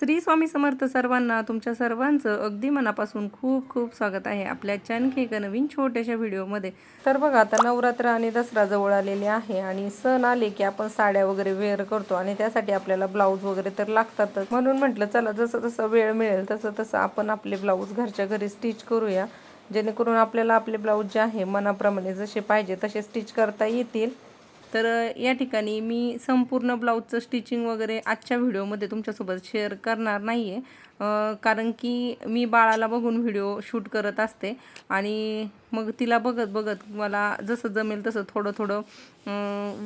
श्री स्वामी समर्थ सर्वांना तुमच्या सर्वांचं अगदी मनापासून खूप खूप स्वागत आहे आपल्या आणखी एका नवीन छोट्याशा व्हिडिओमध्ये. तर बघा आता नवरात्र आणि दसरा जवळ आलेले आहे आणि सण आले की आपण साड्या वगैरे वेअर करतो आणि त्यासाठी आपल्याला ब्लाऊज वगैरे तर लागतातच. म्हणून म्हटलं चला जसं जसं वेळ मिळेल तसं तसं आपण आपले ब्लाऊज घरच्या घरी स्टिच करूया. जेणेकरून आपल्याला आपले ब्लाऊज जे आहे मनाप्रमाणे जसे पाहिजे तसे स्टिच करता येतील. तर या ठिकाणी मी संपूर्ण ब्लाऊजचं स्टिचिंग वगैरे आजच्या व्हिडिओमध्ये तुमच्यासोबत शेअर करणार नाही आहे कारण की मी बाळाला बघून व्हिडिओ शूट करत असते आणि मग तिला बघत बघत मला जसं जमेल तसं थोडं थोडं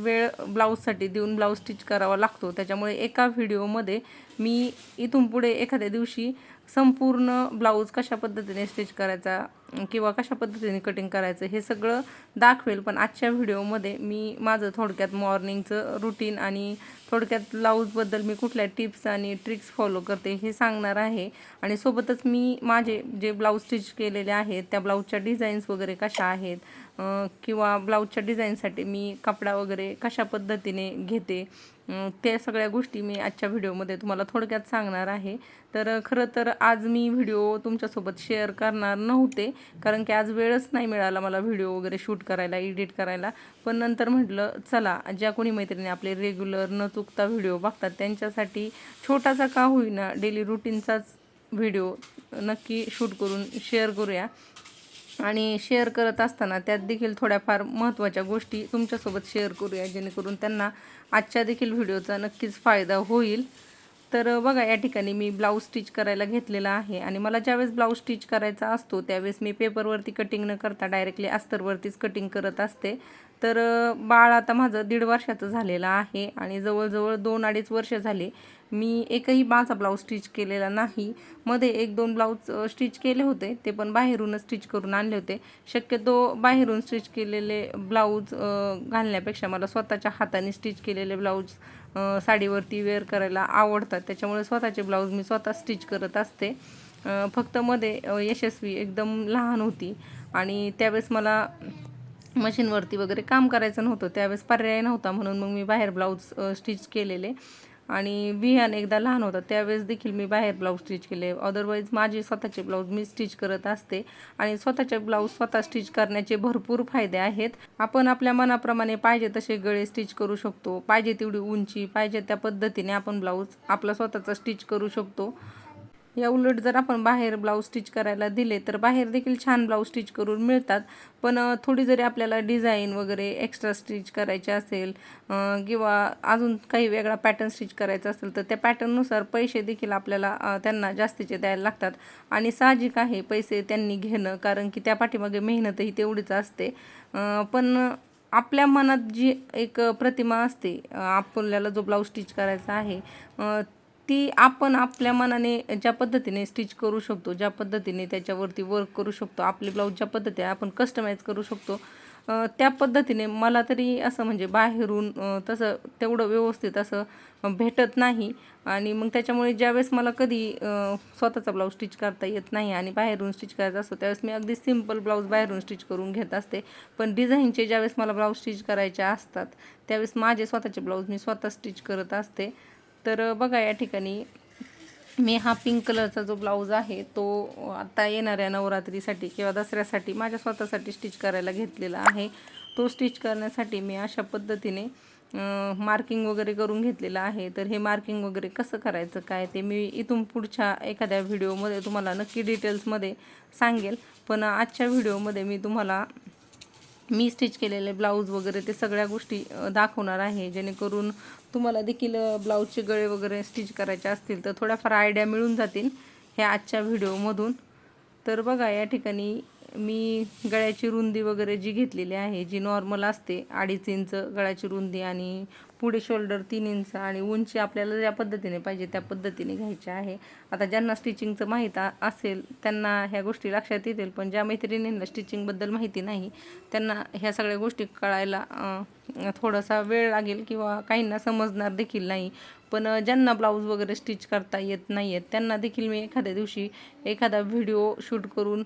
वेळ ब्लाऊजसाठी देऊन ब्लाऊज स्टिच करावा लागतो. त्याच्यामुळे एका व्हिडिओमध्ये मी इथून पुढे एखाद्या दिवशी संपूर्ण ब्लाऊज कशा पद्धतीने स्टिच करायचा किंवा कशा पद्धतीने कटिंग करायचं हे सगळं दाखवेल. पण आजच्या व्हिडिओमध्ये मी माझं थोडक्यात मॉर्निंगचं रुटीन आणि थोडक्यात ब्लाऊजबद्दल मी कुठल्या टिप्स आणि ट्रिक्स फॉलो करते हे सांगणार आहे. आणि सोबतच मी माझे जे ब्लाऊज स्टिच केलेले आहेत त्या ब्लाऊजच्या डिझाईन्स वगैरे कशा आहेत किंवा ब्लाऊजच्या डिझाईनसाठी मी कपडा वगैरे कशा पद्धतीने घेते त्या सगळ्या गोष्टी मी आजच्या व्हिडिओमध्ये तुम्हाला थोडक्यात सांगणार आहे. तर खरं तर आज मी व्हिडिओ तुमच्यासोबत शेअर करणार नव्हते. कारण की आज वेळच नाही मिळाला मला व्हिडिओ वगैरे शूट करायला एडिट करायला. पण नंतर म्हटलं चला ज्या कोणी मैत्रिणी आपले रेग्युलर न चुकता व्हिडिओ बघतात त्यांच्यासाठी छोटासा का होईना डेली रुटीनचाच व्हिडिओ नक्की शूट करून शेअर करूया. आणि शेअर करत असताना त्यात देखील थोड्याफार महत्त्वाच्या गोष्टी तुमच्यासोबत शेअर करूया जेणेकरून त्यांना आजच्या देखील व्हिडिओचा नक्कीच फायदा होईल. तर बघा या ठिकाणी मी ब्लाऊज स्टिच करायला घेतलेला आहे आणि मला ज्यावेळेस ब्लाऊज स्टिच करायचा असतो त्यावेळेस मी पेपरवरती कटिंग न करता डायरेक्टली अस्तरवरतीच कटिंग करत असते. तर बाळ आता माझं दीड वर्षाचं झालेलं आहे आणि जवळजवळ दोन अडीच वर्ष झाले मी एकही माझा ब्लाऊज स्टिच केलेला नाही. मध्ये एक दोन ब्लाऊज स्टिच केले होते ते पण बाहेरूनच स्टिच करून आणले होते. शक्यतो बाहेरून स्टिच केलेले ब्लाऊज घालण्यापेक्षा मला स्वतःच्या हाताने स्टिच केलेले ब्लाऊज साडीवरती वेअर करायला आवडतात. त्याच्यामुळे स्वतःचे ब्लाऊज मी स्वतः स्टिच करत असते. फक्त मध्ये यशस्वी एकदम लहान होती. आणि त्यावेळेस मला मशीनवरती वगैरे काम करायचं नव्हतं. त्यावेळेस पर्याय नव्हता म्हणून मग मी बाहेर ब्लाऊज स्टिच केलेले. आणि बियाण एकदा लहान होता त्यावेळेस देखील मी बाहेर ब्लाऊज स्टिच केले. अदरवाईज माझे स्वतःचे ब्लाऊज मी स्टिच करत असते. आणि स्वतःचे ब्लाऊज स्वतः स्टिच करण्याचे भरपूर फायदे आहेत. आपण आपल्या मनाप्रमाणे पाहिजे तसे गळे स्टिच करू शकतो. पाहिजे तेवढी उंची पाहिजे त्या पद्धतीने आपण ब्लाऊज आपला स्वतःचा स्टिच करू शकतो. या उलट जर आपण बाहेर ब्लाऊज स्टिच करायला दिले तर बाहेर देखील छान ब्लाऊज स्टिच करून मिळतात. पण थोडी जरी आपल्याला डिझाईन वगैरे एक्स्ट्रा स्टिच करायचे असेल किंवा अजून काही वेगळा पॅटर्न स्टिच करायचा असेल तर त्या पॅटर्ननुसार पैसे देखील आपल्याला त्यांना जास्तीचे द्यायला लागतात. आणि साहजिक आहे पैसे त्यांनी घेणं कारण की त्या पाठीमागे मेहनतही तेवढीच असते. पण आपल्या मनात जी एक प्रतिमा असते आपल्याला जो ब्लाऊज स्टिच करायचा आहे ती आपण आपल्या मनाने ज्या पद्धतीने स्टिच करू शकतो ज्या पद्धतीने त्याच्यावरती वर्क करू शकतो आपले ब्लाऊज ज्या पद्धतीने आपण कस्टमाइज करू शकतो त्या पद्धतीने मला तरी असं म्हणजे बाहेरून तसं तेवढं व्यवस्थित असं भेटत नाही. आणि मग त्याच्यामुळे ज्यावेळेस मला कधी स्वतःचा ब्लाऊज स्टिच करता येत नाही आणि बाहेरून स्टिच करायचा असतो त्यावेळेस मी अगदी सिंपल ब्लाऊज बाहेरून स्टिच करून घेत असते. पण डिझाईनचे ज्यावेळेस मला ब्लाऊज स्टिच करायचे असतात त्यावेळेस माझे स्वतःचे ब्लाऊज मी स्वतः स्टिच करत असते. तर बघा या ठिकाणी. मी हा पिंक कलरचा जो ब्लाऊज आहे तो आता येणाऱ्या नवरात्रीसाठी किंवा दसऱ्यासाठी माझ्या स्वतःसाठी स्टिच करायला घेतलेला आहे. तो स्टिच करण्यासाठी मी अशा पद्धतीने मार्किंग वगैरे करून घेतलेलं आहे. तर हे मार्किंग वगैरे कसं करायचं काय ते मी इथून पुढच्या एखाद्या व्हिडिओमध्ये तुम्हाला नक्की डिटेल्समध्ये सांगेल. पण आजच्या व्हिडिओमध्ये मी तुम्हाला मी स्टिच केलेले ब्लाऊज वगैरे ते सगळ्या गोष्टी दाखवणार आहे. जेणेकरून तुम्हाला देखील ब्लाऊजचे गळे वगैरे स्टिच करायचे असतील तर थोड्याफार आयडिया मिळून जातील ह्या आजच्या व्हिडिओमधून तर बघा या ठिकाणी मी गळ्याची रुंदी वगैरे जी घेतलेली आहे जी नॉर्मल असते अडीच इंच गळ्याची रुंदी आणि पुढे शोल्डर तीन इंच आणि उंची आपल्याला ज्या पद्धतीने पाहिजे त्या पद्धतीने घ्यायची आहे. आता ज्यांना स्टिचिंगचं माहीत असेल त्यांना ह्या गोष्टी लक्षात येतील पण ज्या मैत्रिणींना स्टिचिंगबद्दल माहिती नाही त्यांना ह्या सगळ्या गोष्टी कळायला थोडासा वेळ लागेल किंवा काहींना समजणार देखील नाही. पण ज्यांना ब्लाऊज वगैरे स्टिच करता येत नाही आहेत त्यांना देखील मी एखाद्या दिवशी एखादा व्हिडिओ शूट करून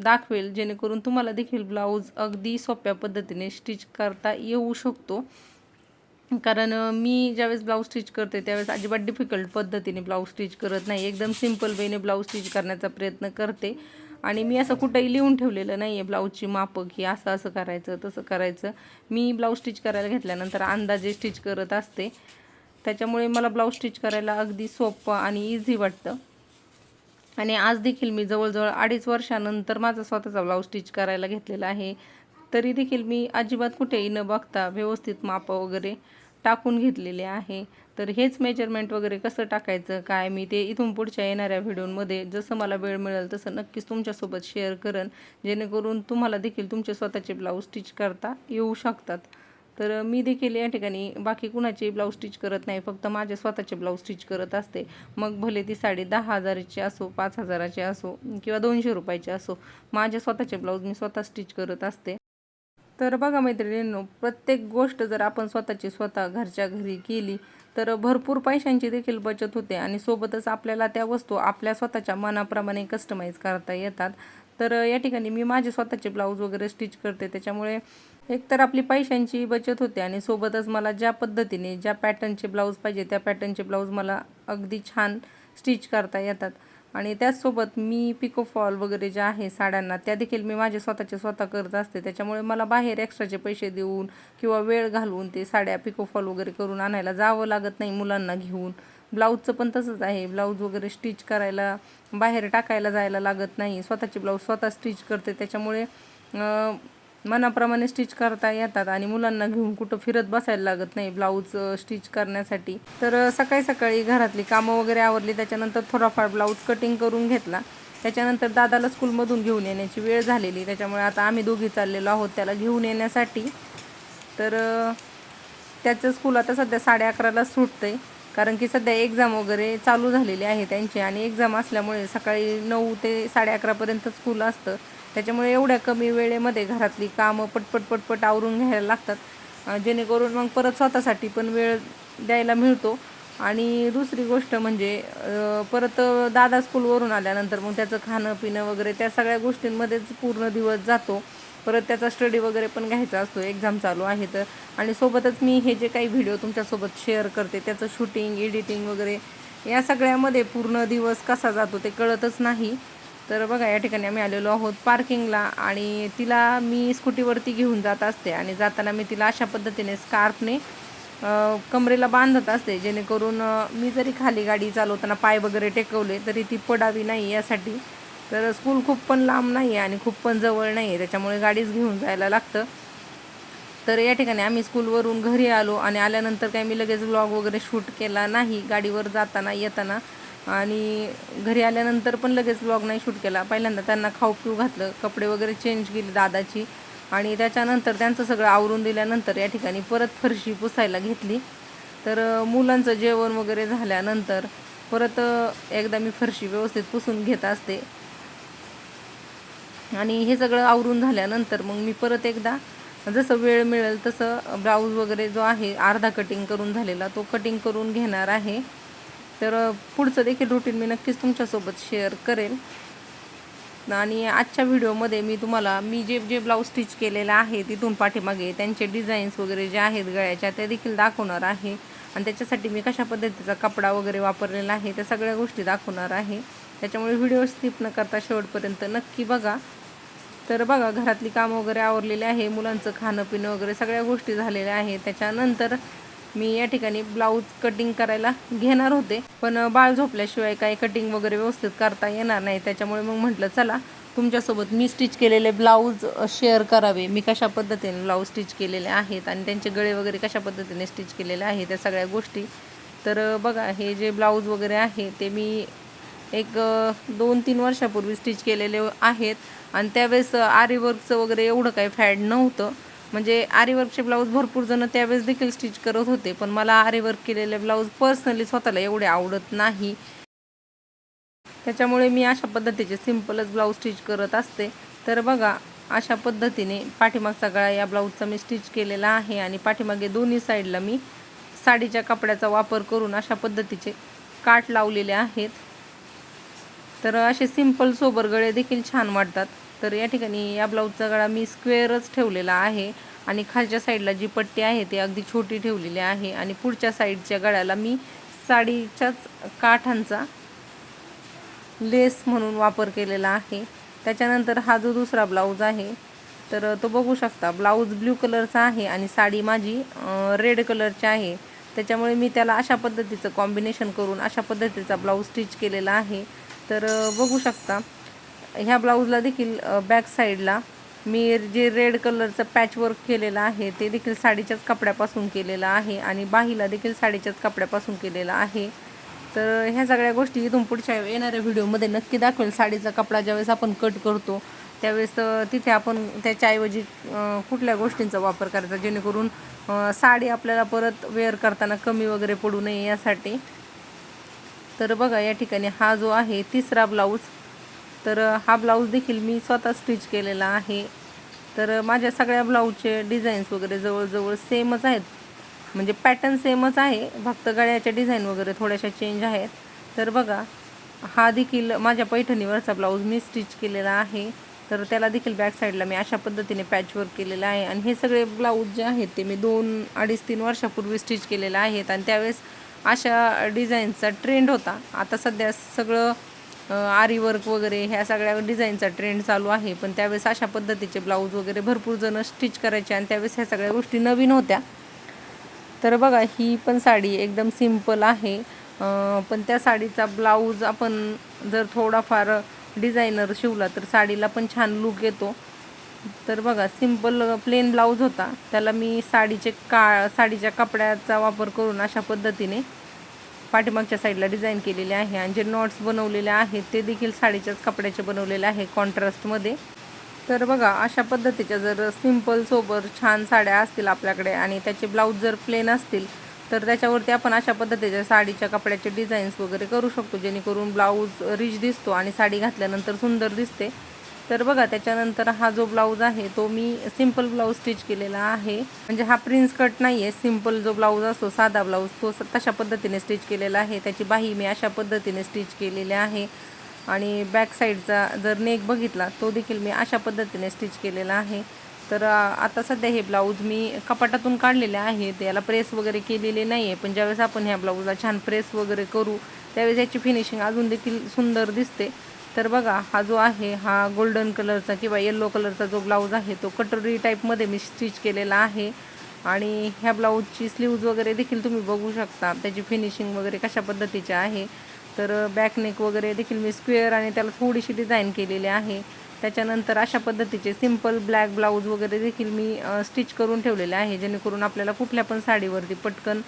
दाखवेल जेणेकरून तुम्हाला देखील ब्लाऊज अगदी सोप्या पद्धतीने स्टिच करता येऊ शकतो. कारण मी ज्यावेळेस ब्लाऊज स्टिच करते त्यावेळेस अजिबात डिफिकल्ट पद्धतीने ब्लाऊज स्टिच करत नाही. एकदम सिंपल वेने ब्लाऊज स्टिच करण्याचा प्रयत्न करते. आणि मी असं कुठंही लिहून ठेवलेलं नाही आहे ब्लाऊजची मापं की असं असं करायचं तसं करायचं. मी ब्लाऊज स्टिच करायला घेतल्यानंतर अंदाजे स्टिच करत असते. त्याच्यामुळे मला ब्लाऊज स्टिच करायला अगदी सोपं आणि इझी वाटतं. आणि आज देखील मी जवळजवळ अडीच वर्षानंतर माझा स्वतःचा ब्लाऊज स्टिच करायला घेतलेला आहे. तरी देखील मी अजिबात कुठेही न बघता व्यवस्थित मापं वगैरे टाकून घेतलेले आहे. तर हेच मेजरमेंट वगैरे कसं टाकायचं काय मी ते इथून पुढच्या येणाऱ्या व्हिडिओमध्ये जसं मला वेळ मिळेल तसं नक्कीच तुमच्यासोबत शेअर करेन. जेणेकरून तुम्हाला देखील तुमचे स्वतःचे ब्लाऊज स्टिच करता येऊ शकतात. तर मी देखील या ठिकाणी बाकी कुणाचे ब्लाऊज स्टिच करत नाही फक्त माझे स्वतःचे ब्लाऊज स्टिच करत असते. मग भले ती साडी दहा हजाराची असो पाच हजाराची असो किंवा दोनशे रुपयाची असो माझे स्वतःचे ब्लाऊज मी स्वतः स्टिच करत असते. तर बघा मैत्रिणींनो प्रत्येक गोष्ट जर आपण स्वतःची स्वतः घरच्या घरी केली तर भरपूर पैशांची देखील बचत होते आणि सोबतच आपल्याला त्या वस्तू आपल्या स्वतःच्या मनाप्रमाणे कस्टमाइज करता येतात. तर या ठिकाणी मी माझे स्वतःचे ब्लाऊज वगैरे स्टिच करते त्याच्यामुळे एकतर आपली पैशांची बचत होते आणि सोबतच मला ज्या पद्धतीने ज्या पॅटर्नचे ब्लाऊज पाहिजे त्या पॅटर्नचे ब्लाऊज मला अगदी छान स्टिच करता येतात. आणि त्याचसोबत मी पिको फॉल वगैरे ज्या आहे साड्यांना त्या देखील मी माझे स्वतःचे स्वतः करत असते. त्याच्यामुळे मला बाहेर एक्स्ट्राचे पैसे देऊन किंवा वेळ घालवून ते साड्या पिको फॉल वगैरे करून आणायला जावं लागत नाही मुलांना घेऊन. ब्लाऊजचं पण तसंच आहे. ब्लाऊज वगैरे स्टिच करायला बाहेर टाकायला जायला लागत नाही. स्वतःचे ब्लाऊज स्वतः स्टिच करते. त्याच्यामुळे मनाप्रमाणे स्टिच करता येतात आणि मुलांना घेऊन कुठं फिरत बसायला लागत नाही ब्लाऊज स्टिच करण्यासाठी. तर सकाळी सकाळी घरातली कामं वगैरे आवरली त्याच्यानंतर थोडाफार ब्लाऊज कटिंग करून घेतला. त्याच्यानंतर दादाला स्कूलमधून घेऊन येण्याची वेळ झालेली. त्याच्यामुळे आता आम्ही दोघी चाललेलो आहोत त्याला घेऊन येण्यासाठी. तर त्याचं स्कूल आता सध्या साडे अकराला सुटतंय. कारण की सध्या एक्झाम वगैरे चालू झालेली आहे त्यांची. आणि एक्झाम असल्यामुळे सकाळी नऊ ते साडे अकरापर्यंत स्कूल असतं. त्याच्यामुळे एवढ्या कमी वेळेमध्ये घरातली कामं पटपट पटपट आवरून घ्यायला लागतात. जेणेकरून मग परत स्वतःसाठी पण वेळ द्यायला मिळतो. आणि दुसरी गोष्ट म्हणजे परत दादा स्कूलवरून आल्यानंतर मग त्याचं खाणं पिणं वगैरे त्या सगळ्या गोष्टींमध्येच पूर्ण दिवस जातो. परत त्याचा स्टडी वगैरे पण घ्यायचा असतो. एक्झाम चालू आहे तर आणि सोबतच मी हे जे काही व्हिडिओ तुमच्यासोबत शेअर करते त्याचं शूटिंग एडिटिंग वगैरे या सगळ्यामध्ये पूर्ण दिवस कसा जातो ते कळतच नाही. तर बघा या ठिकाणी आम्ही आलेलो आहोत पार्किंगला आणि तिला मी स्कूटीवरती घेऊन जात असते आणि जाताना मी तिला अशा पद्धतीने स्कार्फने कमरेला बांधत असते जेणेकरून मी जरी खाली गाडी चालवताना पाय वगैरे टेकवले तरी ती पडावी नाही यासाठी. तर स्कूल खूप पण लांब नाही आहे आणि खूप पण जवळ नाही आहे त्याच्यामुळे गाडीच घेऊन जायला लागतं. तर या ठिकाणी आम्ही स्कूलवरून घरी आलो आणि आल्यानंतर काही मी लगेच व्लॉग वगैरे शूट केला नाही गाडीवर जाताना येताना. आणि घरी आल्यानंतर पण लगेच ब्लॉग नाही शूट केला. पहिल्यांदा त्यांना खाऊ पिऊ घातलं कपडे वगैरे चेंज केली दादाची. आणि त्याच्यानंतर त्यांचं सगळं आवरून दिल्यानंतर या ठिकाणी परत फरशी पुसायला घेतली. तर मुलांचं जेवण वगैरे झाल्यानंतर परत एकदा मी फरशी व्यवस्थित पुसून घेत असते. आणि हे सगळं आवरून झाल्यानंतर मग मी परत एकदा जसं वेळ मिळेल तसं ब्लाऊज वगैरे जो आहे अर्धा कटिंग करून झालेला तो कटिंग करून घेणार आहे. तर पुढचं देखील रुटीन मी नक्कीच तुमच्यासोबत शेअर करेल आणि आजच्या व्हिडिओमध्ये मी तुम्हाला मी जे जे ब्लाऊज स्टिच केलेलं आहे तिथून पाठीमागे त्यांचे डिझाईन्स वगैरे जे आहेत गळ्याच्या त्या देखील दाखवणार आहे. आणि त्याच्यासाठी मी कशा पद्धतीचा कपडा वगैरे वापरलेला आहे त्या सगळ्या गोष्टी दाखवणार आहे. त्याच्यामुळे व्हिडिओ स्किप न करता शेवटपर्यंत नक्की बघा. तर बघा घरातली कामं वगैरे आवरलेली आहे मुलांचं खाणं पिणं वगैरे सगळ्या गोष्टी झालेल्या आहेत. त्याच्यानंतर मी या ठिकाणी ब्लाऊज कटिंग करायला घेणार होते. पण बाळ झोपल्याशिवाय काही कटिंग वगैरे व्यवस्थित करता येणार नाही. त्याच्यामुळे मग म्हटलं चला तुमच्यासोबत मी स्टिच केलेले ब्लाऊज शेअर करावे. मी कशा पद्धतीने ब्लाऊज स्टिच केलेले आहेत आणि त्यांचे गळे वगैरे कशा पद्धतीने स्टिच केलेले आहे त्या सगळ्या गोष्टी. तर बघा हे जे ब्लाऊज वगैरे आहे ते मी एक दोन तीन वर्षापूर्वी स्टिच केलेले आहेत. आणि त्यावेळेस आरी वर्कचं वगैरे एवढं काही फॅड नव्हतं. म्हणजे आरी वर्कचे ब्लाऊज भरपूर जण त्यावेळेस देखील स्टिच करत होते पण मला आरी वर्क केलेले ब्लाऊज पर्सनली स्वतःला एवढे आवडत नाही. त्याच्यामुळे मी अशा पद्धतीचे सिम्पलच ब्लाऊज स्टिच करत असते. तर बघा अशा पद्धतीने पाठीमागचा गळा या ब्लाऊजचा मी स्टिच केलेला आहे आणि पाठीमागे दोन्ही साईडला मी साडीच्या कपड्याचा वापर करून अशा पद्धतीचे काठ लावलेले आहेत. तर असे सिंपल सोबर गळे देखील छान वाटतात. तर या ठिकाणी या ब्लाऊजचा गळा मी स्क्वेअरच ठेवलेला आहे. आणि खालच्या साईडला जी पट्टी आहे ती अगदी छोटी ठेवलेली आहे. आणि पुढच्या साईडच्या गळ्याला मी साडीच्याच काठांचा लेस म्हणून वापर केलेला आहे. त्याच्यानंतर हा जो दुसरा ब्लाऊज आहे तर तो बघू शकता ब्लाऊज ब्ल्यू कलरचा आहे आणि साडी माझी रेड कलरची आहे. त्याच्यामुळे मी त्याला अशा पद्धतीचं कॉम्बिनेशन करून अशा पद्धतीचा ब्लाऊज स्टिच केलेला आहे. तर बघू शकता ह्या ब्लाऊजला देखील बॅक साईडला मी जे रेड कलरचं पॅचवर्क केलेलं आहे ते देखील साडीच्याच कपड्यापासून केलेलं आहे आणि बाहीला देखील साडीच्याच कपड्यापासून केलेलं आहे. तर ह्या सगळ्या गोष्टी इथून पुढच्या येणाऱ्या व्हिडिओमध्ये नक्की दाखवेल. साडीचा कपडा ज्यावेळेस आपण कट करतो त्यावेळेस तिथे आपण त्याच्याऐवजी कुठल्या गोष्टींचा वापर करायचा जेणेकरून साडी आपल्याला परत वेअर करताना कमी वगैरे पडू नये यासाठी. तर बघा या ठिकाणी हा जो आहे तिसरा ब्लाऊज तर हा ब्लाऊज देखील मी स्वतः स्टिच केलेला आहे. तर माझ्या सगळ्या ब्लाऊजचे डिझाईन्स वगैरे जवळजवळ सेमच आहेत. म्हणजे पॅटर्न सेमच आहे. फक्त गळ्याच्या डिझाईन वगैरे थोड्याशा चेंज आहेत. तर बघा हा देखील माझ्या पैठणीवरचा ब्लाऊज मी स्टिच केलेला आहे. तर त्याला देखील बॅक साईडला मी अशा पद्धतीने पॅचवर्क केलेलं आहे. आणि हे सगळे ब्लाऊज जे आहेत ते मी दोन अडीच तीन वर्षापूर्वी स्टिच केलेले आहेत. आणि त्यावेळेस अशा डिझाईनचा ट्रेंड होता. आता सध्या सगळं आरीवर्क आरी वर्क वगैरे ह्या सगळ्या डिझाईनचा ट्रेंड चालू आहे. पण त्यावेळेस अशा पद्धतीचे ब्लाऊज वगैरे भरपूर जण स्टिच करायचे आणि त्यावेळेस ह्या सगळ्या गोष्टी नवीन होत्या. तर बघा ही पण साडी एकदम सिंपल आहे. पण त्या साडीचा ब्लाऊज आपण जर थोडाफार डिझायनर शिवला तर साडीला पण छान लुक येतो. तर बघा सिंपल प्लेन ब्लाऊज होता. त्याला मी साडीचे का साडीच्या कपड्याचा वापर करून अशा पद्धतीने पाठीमागच्या साईडला डिझाईन केलेली आहे आणि जे नॉट्स बनवलेले आहेत ते देखील साडीच्याच कपड्याचे बनवलेले आहे कॉन्ट्रास्टमध्ये. तर बघा अशा पद्धतीच्या जर सिंपल सोबर छान साड्या असतील आपल्याकडे आणि त्याचे ब्लाऊज जर प्लेन असतील तर त्याच्यावरती आपण अशा पद्धतीच्या साडीच्या कपड्याचे डिझाईन्स वगैरे करू शकतो जेणेकरून ब्लाऊज रिच दिसतो आणि साडी घातल्यानंतर सुंदर दिसते. तर बघा त्याच्यानंतर हा जो ब्लाऊज आहे तो मी सिंपल ब्लाऊज स्टिच केलेला आहे. म्हणजे हा प्रिन्स कट नाही आहे सिंपल जो ब्लाऊज असतो साधा ब्लाऊज तो तशा पद्धतीने स्टिच केलेला आहे. त्याची बाही मी अशा पद्धतीने स्टिच केलेली आहे. आणि बॅक साईडचा जर नेक बघितला तो देखील मी अशा पद्धतीने स्टिच केलेला आहे. तर आता सध्या हे ब्लाऊज मी कपाटातून काढलेले आहेत याला प्रेस वगैरे केलेले नाही आहे पण ज्यावेळेस आपण ह्या ब्लाऊजला छान प्रेस वगैरे करू त्यावेळेस याची फिनिशिंग अजून देखील सुंदर दिसते. तर बघा हा जो आहे हा गोल्डन कलरचा किंवा येल्लो कलरचा जो ब्लाऊज आहे तो कटोरी टाईपमध्ये मी स्टिच केलेला आहे. आणि ह्या ब्लाऊजची स्लीव्ज वगैरे देखील तुम्ही बघू शकता. त्याची फिनिशिंग वगैरे कशा पद्धतीची आहे. तर बॅकनेक वगैरे देखील मी स्क्वेअर आणि त्याला थोडीशी डिझाईन केलेली आहे. त्याच्यानंतर अशा पद्धतीचे सिंपल ब्लॅक ब्लाऊज वगैरे देखील मी स्टिच करून ठेवलेले आहे. जेणेकरून आपल्याला कुठल्या पण साडीवरती पटकन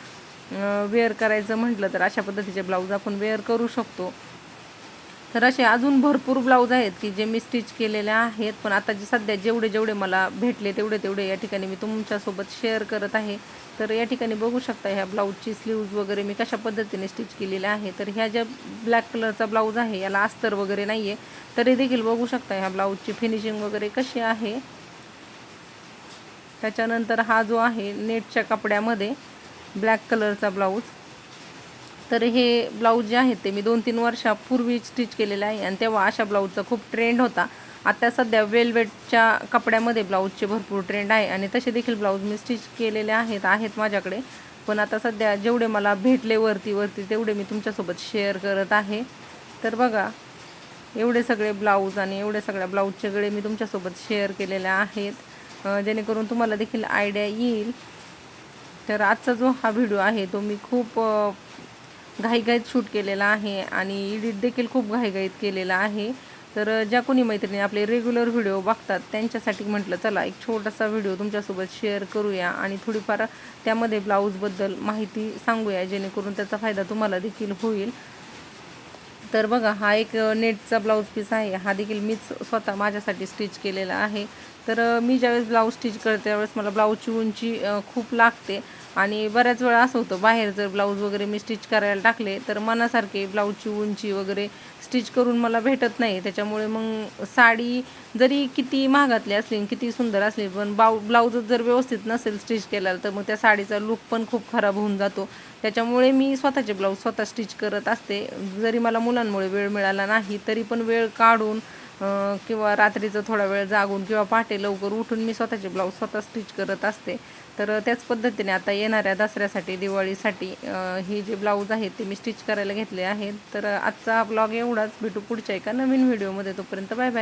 वेअर करायचं म्हटलं तर अशा पद्धतीचे ब्लाऊज आपण वेअर करू शकतो. तर असे अजून भरपूर ब्लाऊज आहेत की जे मी स्टिच केलेले आहेत. पण आता जे सध्या जेवढे जेवढे मला भेटले तेवढे तेवढे या ठिकाणी मी तुमच्यासोबत शेअर करत आहे. तर या ठिकाणी बघू शकता ह्या ब्लाऊजची स्लीव्ज वगैरे मी कशा पद्धतीने स्टिच केलेल्या आहे तर ह्या ज्या ब्लॅक कलरचा ब्लाऊज आहे याला अस्तर वगैरे नाही आहे तरी देखील बघू शकता ह्या ब्लाऊजची फिनिशिंग वगैरे कशी आहे. त्याच्यानंतर हा जो आहे नेटच्या कपड्यामध्ये ब्लॅक कलरचा ब्लाऊज तर हे ब्लाऊज जे आहेत ते मी दोन तीन वर्षापूर्वी स्टिच केलेले आहे. आणि तेव्हा अशा ब्लाऊजचा खूप ट्रेंड होता. आता सध्या वेलवेटच्या कपड्यामध्ये ब्लाऊजचे भरपूर ट्रेंड आहे. आणि तसे देखील ब्लाऊज मी स्टिच केलेले आहेत आहेत माझ्याकडे. पण आता सध्या जेवढे मला भेटले वरती वरती तेवढे मी तुमच्यासोबत शेअर करत आहे. तर बघा एवढे सगळे ब्लाऊज आणि एवढे सगळ्या ब्लाऊजचे गळे मी तुमच्यासोबत शेअर केलेले आहेत. जेणेकरून तुम्हाला देखील आयडिया येईल. तर आजचा जो हा व्हिडिओ आहे तो मी खूप घाईघाईत शूट केलेला आहे आणि एडिट देखील खूप घाईघाईत केलेला आहे. तर ज्या कोणी मैत्रिणी आपले रेग्युलर व्हिडिओ बघतात त्यांच्यासाठी म्हटलं चला एक छोटासा व्हिडिओ तुमच्यासोबत शेअर करूया आणि थोडीफार त्यामध्ये ब्लाऊजबद्दल माहिती सांगूया जेणेकरून त्याचा फायदा तुम्हाला देखील होईल. तर बघा हा एक नेटचा ब्लाऊज पीस आहे. हा देखील मीच स्वतः माझ्यासाठी स्टिच केलेला आहे. तर मी ज्यावेळेस ब्लाऊज स्टिच करते त्यावेळेस मला ब्लाऊजची उंची खूप लागते. आणि बऱ्याच वेळा असं होतं बाहेर जर ब्लाऊज वगैरे मी स्टिच करायला टाकले तर मनासारखे ब्लाऊजची उंची वगैरे स्टिच करून मला भेटत नाही. त्याच्यामुळे मग साडी जरी किती महागातली असली आणि किती सुंदर असली पण बाऊ ब्लाऊजच जर व्यवस्थित नसेल स्टिच केला तर मग त्या साडीचा लुक पण खूप खराब होऊन जातो. त्याच्यामुळे मी स्वतःचे ब्लाऊज स्वतः स्टिच करत असते. जरी मला मुलांमुळे वेळ मिळाला नाही तरी पण वेळ काढून किंवा रात्रीचं थोडा वेळ जागून किंवा पहाटे लवकर उठून मी स्वतःचे ब्लाऊज स्वतः स्टिच करत असते. तर त्याच पद्धतीने आता येणाऱ्या दसऱ्यासाठी दिवाळीसाठी हे जे ब्लाऊज आहेत ते मी स्टिच करायला घेतले आहेत. तर आजचा ब्लॉग एवढाच. भेटू पुढच्या एका नवीन व्हिडिओमध्ये. तोपर्यंत बाय बाय.